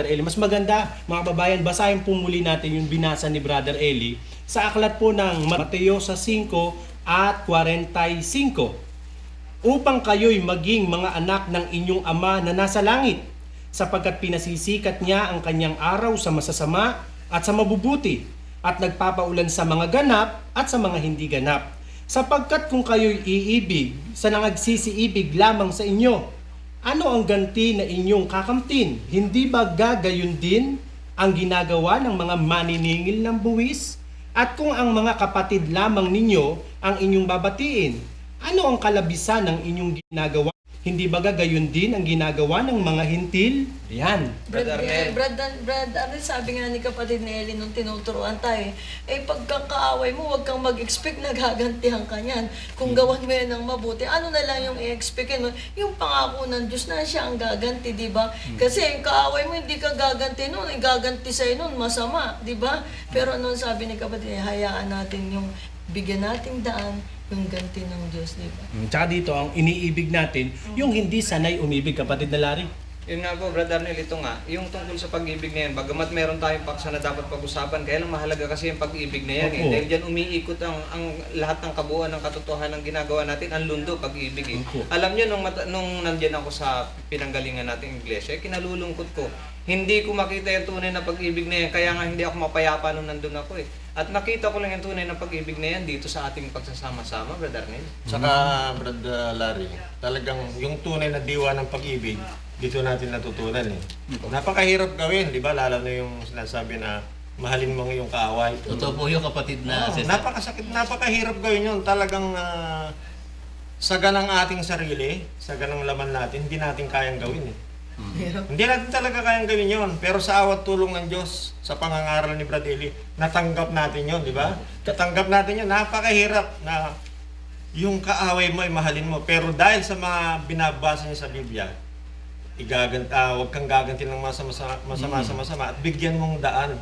Brother Eli. Mas maganda, mga kababayan, basahin po muli natin yung binasa ni Brother Eli sa aklat po ng Mateo sa 5 at 45. Upang kayo'y maging mga anak ng inyong ama na nasa langit, sapagkat pinasisikat niya ang kanyang araw sa masasama at sa mabubuti, at nagpapaulan sa mga ganap at sa mga hindi ganap. Sapagkat kung kayo'y iibig sa nangagsisiibig lamang sa inyo, ano ang ganti na inyong kakamtin? Hindi ba gagayon din ang ginagawa ng mga maniningil ng buwis? At kung ang mga kapatid lamang ninyo ang inyong babatiin, ano ang kalabisan ng inyong ginagawa? Hindi ba gagayon din ang ginagawa ng mga hintil? Yan. Brad, Brad Arnel. Brad, Brad, ano sabi nga ni kapatid ni Ellie nung tinuturuan tayo, eh pagkakaaway mo, huwag kang mag-expect na gagantihan ka niyan. Kung gawan mo yan ng mabuti, ano na lang yung i-expect mo? Yung pangako ng Diyos na siya ang gaganti, di ba? Kasi yung kaaway mo, hindi ka gaganti yung gaganti sa'yo nun, masama, di ba? Pero ano sabi ni kapatid, eh, hayaan natin yung bigyan nating daan, yung ganti ng Diyos, di ba? Mm, Tsaka dito, ang iniibig natin, yung hindi sanay umibig, kapatid na Larry. Yun nga po, Brother Arnel, ito nga, yung tungkol sa pag-ibig na yan, bagamat meron tayong paksa na dapat pag-usapan, kaya lang mahalaga kasi yung pag-ibig na yan. Eh. Dahil dyan umiikot ang, ang lahat ng kabuuan ng katotohanan ng ginagawa natin, ang lundo, pag-ibig. Eh. Opo. Alam nyo, nung, mata- nung nandyan ako sa pinanggalingan nating iglesia, eh, kinalulungkot ko. Hindi ko makita yung tunay na pag-ibig na yan, kaya nga hindi ako mapayapa nung nandun ako eh. At nakita ko lang yung tunay na pag-ibig na yan dito sa ating pagsasama-sama, Brother Arnel. Saka, Brad uh, Larry, talagang yung tunay na diwa ng pag-ibig, dito natin natutunan eh. Napakahirap gawin, di ba? Lalo na yung sinasabi na mahalin mo iyong kaaway. Totoo po yung kapatid na si napakasakit, napakahirap gawin yun. Talagang ah, sa ganang ating sarili, sa ganang laman natin, hindi natin kayang gawin eh. Hirap. Hindi natin talaga kayang gawin yon Pero sa awat tulong ng Diyos, sa pangangaral ni Brad Eli, natanggap natin yon di ba? Natanggap natin yon Napakahirap na yung kaaway mo ay mahalin mo. Pero dahil sa mga binabasa niya sa Biblia, igagant, ah, huwag kang gaganti ng masama sa masama sa masama at bigyan mong daan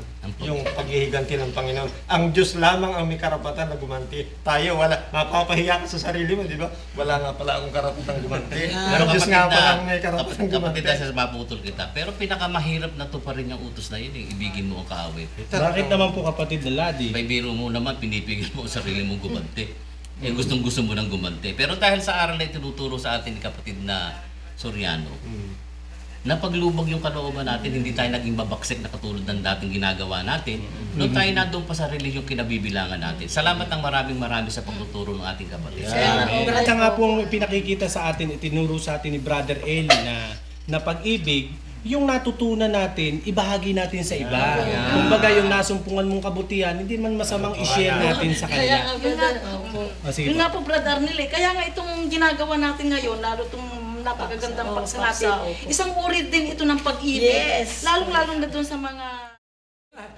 yung paghihiganti ng Panginoon. Ang Diyos lamang ang may karapatan na gumanti. Tayo, wala. Mapapahiya ka sa sarili mo, di ba? Wala nga pala akong karapatan gumanti. Pero Diyos kapatid nga na, pala ang may karapatan kapatid, kapatid gumanti. na sa maputol kita. Pero pinakamahirap na to pa rin yung utos na yun, eh. ibigin mo ang kaaway. Bakit naman po kapatid na Ladi? May biro mo naman, pinipigil mo ang sarili mong gumanti. Eh, gustong gusto mo nang gumanti. Pero dahil sa aral na itinuturo sa atin ni kapatid na Soriano, napaglubog yung kalooban natin, hindi tayo naging mabaksik na katulad ng dating ginagawa natin. Noon tayo nandun pa sa relihiyong kinabibilangan natin. Salamat ng maraming marami sa pagtuturo ng ating kapatid. Amen. At nga pong pinakikita sa atin, itinuro sa atin ni Brother Eli na, na pag-ibig, yung natutunan natin, ibahagi natin sa iba. Kumbaga yung nasumpungan mong kabutihan, hindi man masamang i-share natin sa Kaya nga, brother, opo. O, sige Yun po. nga po, Brad Arnel, eh. Kaya nga itong ginagawa natin ngayon, lalo itong napakagandang Paksa, natin, isang uri din ito ng pag-ibig. Yes. Lalong-lalong na doon sa mga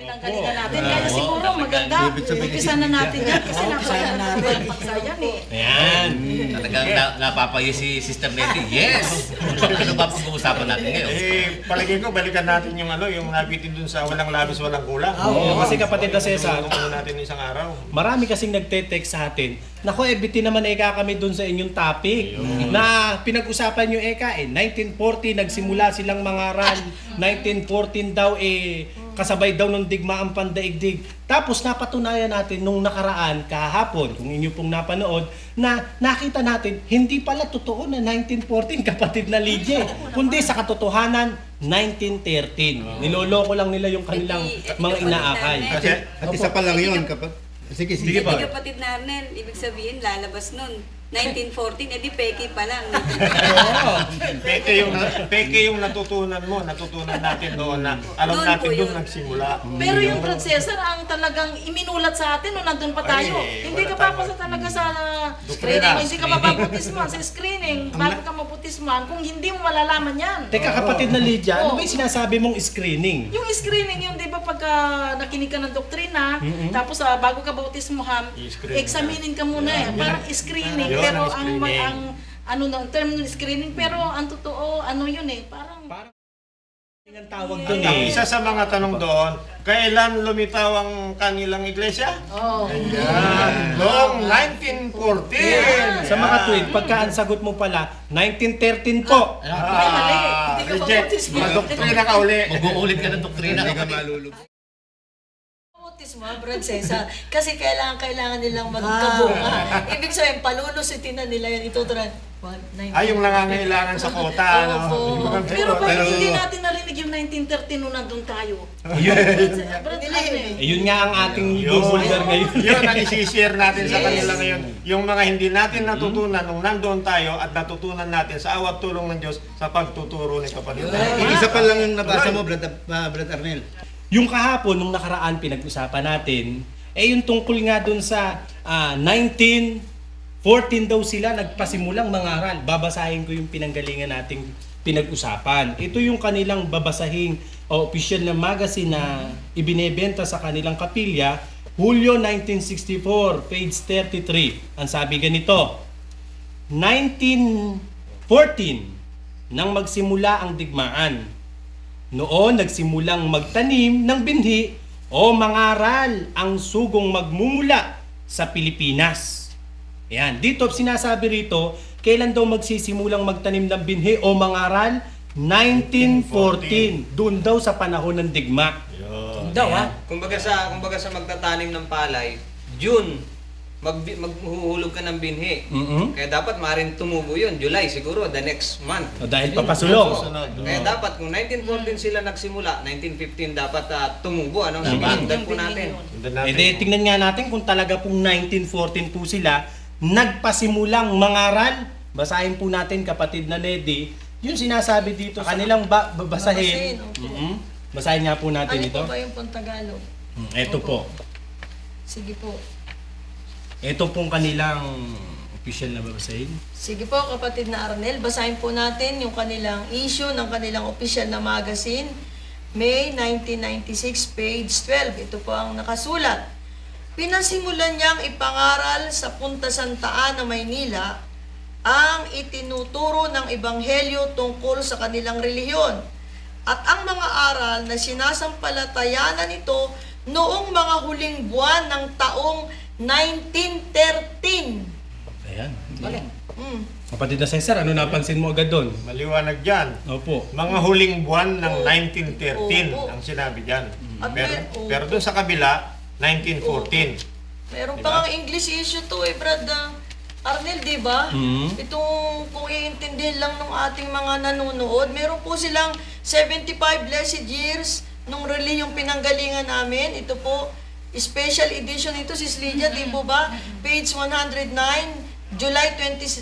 pinanggalingan natin. Kaya siguro maganda, umpisa na natin yan kasi napakaganda ng paksa yan eh. Ayan. Talagang na, napapayo si Sister Nettie. Yes! ano ba pag-uusapan natin ngayon? Eh, palagay ko, balikan natin yung ano, yung nabitin dun sa walang labis, walang kulang. Oo, kasi kapatid na Cesar, Tulungan natin isang araw. Marami kasing nagte-text sa atin. Nako, eh, biti naman eka kami dun sa inyong topic. Na pinag-usapan nyo eka, eh, 1940 nagsimula silang mangaral. 1914 daw, eh, kasabay daw ng digmaang pandaigdig. Tapos napatunayan natin nung nakaraan, kahapon, kung inyo pong napanood, na nakita natin, hindi pala totoo na 1914, kapatid na Lidje. Kundi sa katotohanan, 1913. Niloloko lang nila yung kanilang mga inaakay. Kasi at isa pa lang yun kapag Sige, sige. Sige pa. Hindi kapatid na Arnel, ibig sabihin lalabas nun. 1914, edi peki pa lang. Oo. Peke yung, peke yung natutunan mo, natutunan natin doon na alam Doon natin po doon yun. nagsimula. Pero yung Cesar, ang talagang iminulat sa atin nung nandun pa tayo. Ay, hindi wala ka tayo. papasa talaga sa screening. Hindi ka mapaputisman sa screening. Bago ka maputisman, kung hindi mo malalaman yan. Teka kapatid na Lydia, ano ba yung sinasabi mong screening? Yung screening yun, di pagka nakinig ka ng doktrina, tapos ah, bago ka bautismohan, I-screen examinin ka muna eh. Parang screening, Yun pero ang ang, ang, ano na, term ng screening, pero ang totoo, ano yun eh, parang, Parang Ang tawag doon eh. Isa sa mga tanong doon, kailan lumitaw ang kanilang iglesia? Oh. Ayan, noong 1914. Sa mga tweet, pagka ang sagot mo pala, 1913 po. Ah, ka reject. Madoktrina ka uli. Mag-uulit ka ng doktrina. Hindi ka malulog. Bautismo, Brad Cesar. Kasi kailangan, kailangan nilang magkabunga. Ibig sabihin, palulusitin na nila yan. One, nine, Ay, yung nangangailangan sa kota. ano? Opo. Pero bakit hindi natin narinig yung 1913 nung nandun tayo? Yun, Brad, ano yun eh? eh, yun nga ang ating Yun. ibubulgar ngayon. Yun ang isi-share natin sa Yes. kanila ngayon. Yung mga hindi natin natutunan nung nandoon tayo at natutunan natin sa awat tulong ng Diyos sa pagtuturo ni kapatid. Isa pa lang yung nabasa mo, Brad, uh, Brad Arnel. Yung kahapon, nung nakaraan pinag-usapan natin, eh yung tungkol nga dun sa ah, 1914 daw sila nagpasimulang mangaral. Babasahin ko yung pinanggalingan nating pinag-usapan. Ito yung kanilang babasahing o official na magazine na ibinebenta sa kanilang kapilya, Hulyo 1964, page 33. Ang sabi ganito, 1914, nang magsimula ang digmaan, Noon nagsimulang magtanim ng binhi o mangaral ang sugong magmumula sa Pilipinas. Yan, dito sinasabi rito, kailan daw magsisimulang magtanim ng binhi o mangaral? 1914. Doon daw sa panahon ng digma. Daw ha? Kumbaga sa kumbaga sa magtatanim ng palay, June mag maghuhulog ka ng binhi. Mhm. Kaya dapat maaaring tumubo 'yun, July siguro the next month. O dahil papasulong. Kaya dapat kung 1914 sila nagsimula, 1915 dapat ah, tumubo ano? Sige, po natin. Eh di, tingnan nga natin kung talaga pong 1914 po sila nagpasimulang mangaral. Basahin po natin kapatid na Nedy, yung sinasabi dito sa kanilang ba- babasahin. Babasahin, opo. Mhm. Basahin nga po natin Ano ito. po ba yung pong Tagalog? Mm, Ito po. Sige po. Ito pong kanilang official na babasahin. Sige po, kapatid na Arnel, basahin po natin yung kanilang issue ng kanilang official na magazine, May 1996, page 12. Ito po ang nakasulat. Pinasimulan niyang ipangaral sa Punta Santa Ana, Maynila, ang itinuturo ng Ebanghelyo tungkol sa kanilang relihiyon at ang mga aral na sinasampalatayanan nito noong mga huling buwan ng taong 1913. Ayan. Mm. Kapatid na Cesar, ano napansin mo agad doon? Maliwanag dyan. Opo. Mga huling buwan ng 1913 Oo. ang sinabi dyan. At Pero, mer- pero doon sa kabila, 1914. Meron Diba? pa nga English issue to eh, Brad. ah, Arnel, di ba? Mhm. Itong kung iintindihin lang ng ating mga nanonood, meron po silang 75 blessed years nung reliyong pinanggalingan namin. Ito po, special edition ito, Sis Lydia, di po ba? Page 109, July 27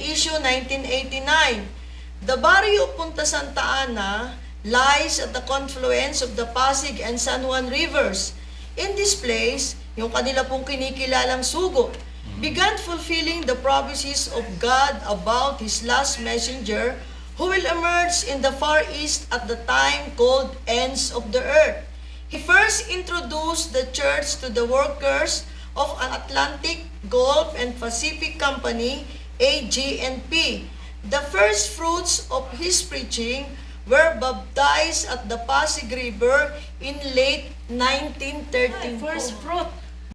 issue, 1989. The barrio of Punta Santa Ana lies at the confluence of the Pasig and San Juan rivers. In this place, yung kanila pong kinikilalang sugo, began fulfilling the prophecies of God about His last messenger who will emerge in the far east at the time called ends of the earth. He first introduced the church to the workers of an Atlantic, Gulf, and Pacific Company, AG&P. The first fruits of his preaching were baptized at the Pasig River in late 1913. First fruit.